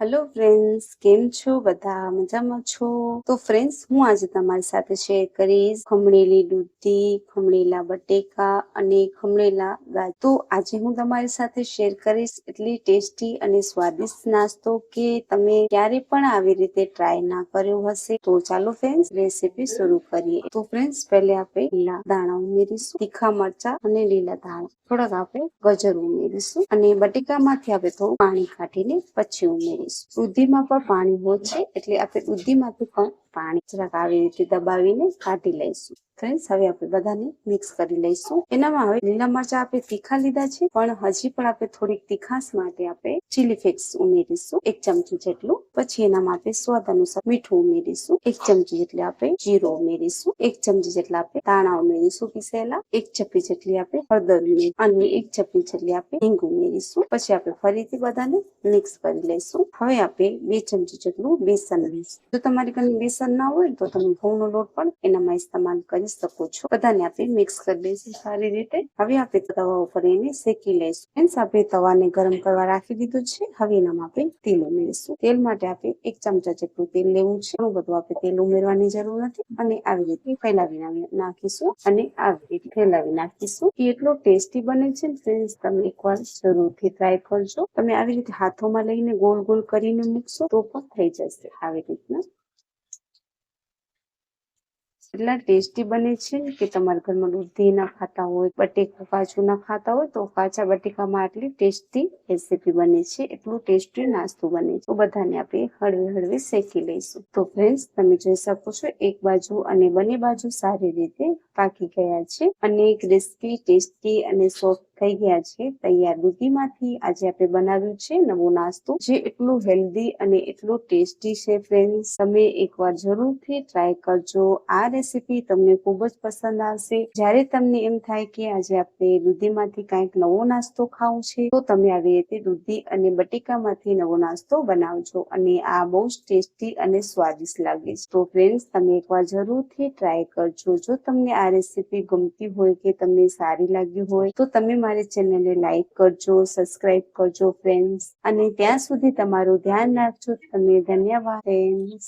Hello friends કેમ છો? બધા મજામાં છો? તો ફ્રેન્ડ્સ હું આજે તમારી સાથે શેર કરીશ ખમણેલી દૂધી, ખમણેલા બટેકા અને ખમણેલા ગાજ તો આજે હું તમારી સાથે શેર કરીશ એટલી ટેસ્ટી અને સ્વાદિષ્ટ નાસ્તો કે તમે ક્યારે પણ આવી રીતે ટ્રાય ના કર્યો હશે. તો ચાલો ફ્રેન્ડ્સ રેસીપી શરૂ કરીએ. તો ફ્રેન્ડ્સ પહેલે આપણે લીલા દાણા ઉમેરીશું, તીખા મરચા અને લીલા દાણા થોડાક આપણે ગજર ઉમેરીશું અને બટેકામાંથી આપણે થોડું પાણી કાઢીને પછી ઉમેરીશું. દૂધીમાં પણ પાણી હોય છે એટલે આપણે દૂધીમાંથી પણ પાણી જરાક આવી રીતે દબાવીને કાઢી લઈશું. ફ્રેન્ડ્સ હવે આપણે બધાને મિક્સ કરી લઈશું. એનામાં હવે લીલા મરચા આપણે તીખા લીધા છે, પણ હજી પણ આપણે થોડીક તીખાશ માટે આપણે ચીલી ફ્લેક્સ ઉમેરીશું, એક ચમચી જેટલું. પછી એનામાં આપણે સ્વાદ અનુસાર મીઠું ઉમેરીશું, એક ચમચી જેટલી આપણે જીરો ઉમેરીશું, એક ચમચી જેટલા આપણે દાણા ઉમેરીશું પીસેલા, એક ચપટી જેટલી આપણે હળદર ઉમેરી અને એક ચપટી જેટલી આપણે હિંગ ઉમેરીશું. પછી આપણે ફરીથી બધાને મિક્સ કરી લઈશું. હવે આપણે બે ચમચી જેટલું બેસન લઈશું જો તમારી ઘરે બેસન ના હોય તો તમે ઘઉંનો લોટ પણ એનામાં ઇસ્તેમાલ કરી શકો છો. બધાને આપણે મિક્સ કરી દઈશું સારી રીતે. હવે આપણે તવા ઉપર એને શેકી લઈશું. ફ્રેન્ડ્સ આપણે તવાને ગરમ કરવા રાખી દીધું છે. હવે એનામાં આપણે તેલ ઉમેરીશું. તેલ માટે આપણે એક ચમચા જેટલું તેલ લેવું છે. ઘણું બધું આપણે તેલ ઉમેરવાની જરૂર નથી. અને આવી રીતે ફેલાવી નાખીશું અને આવી રીતે ફેલાવી નાખીશું. એટલો ટેસ્ટી બને છે ફ્રેન્ડ્સ તમે એકવાર જરૂરથી ટ્રાય કરજો. તમે આવી રીતે હાથોમાં લઈને ગોલ ગોલ કરીને મૂકશો તો પણ થઈ જશે આવી રીતના. એટલા ટેસ્ટી બને છે કે તમારા ઘરમાં દૂધી ના ખાતા હોય, બટેકા કાચું ના ખાતા હોય, તો કાચા બટેકામાં આટલી ટેસ્ટી રેસીપી બને છે, એટલું ટેસ્ટી નાસ્તો બને છે. બધાને આપણે હળવે હળવે શેકી લઈશું. તો ફ્રેન્ડ્સ તમે જોઈ શકો છો એક બાજુ અને બંને બાજુ સારી રીતે પાકી ગયા છે અને એક રેસીપી ટેસ્ટી અને સોફ્ટ થઈ ગયા છે. તૈયાર દૂધીમાંથી આજે આપણે બનાવ્યું છે નવો નાસ્તો, જે એટલો હેલ્ધી અને એટલો ટેસ્ટી છે ફ્રેન્ડ્સ તમે એકવાર જરૂરથી ટ્રાય કરજો. આ રેસીપી તમને ખૂબ જ પસંદ આવશે. જ્યારે તમને એમ થાય કે આજે આપણે દૂધીમાંથી કંઈક નવો નાસ્તો ખાવો છે, તો તમે આવી રીતે દૂધી અને બટેકામાંથી નવો નાસ્તો બનાવજો અને આ બહુ જ ટેસ્ટી અને સ્વાદિષ્ટ લાગે છે. તો ફ્રેન્ડ્સ તમે એકવાર જરૂરથી ટ્રાય કરજો. જો તમને આ રેસીપી ગમતી હોય કે તમને સારી લાગી હોય, તો તમે મારી ચેનલને લાઈક કરજો, સબસ્ક્રાઇબ કરજો ફ્રેન્ડ્સ અને ત્યાં સુધી તમારું ધ્યાન રાખજો. તમને ધન્યવાદ ફ્રેન્ડ્સ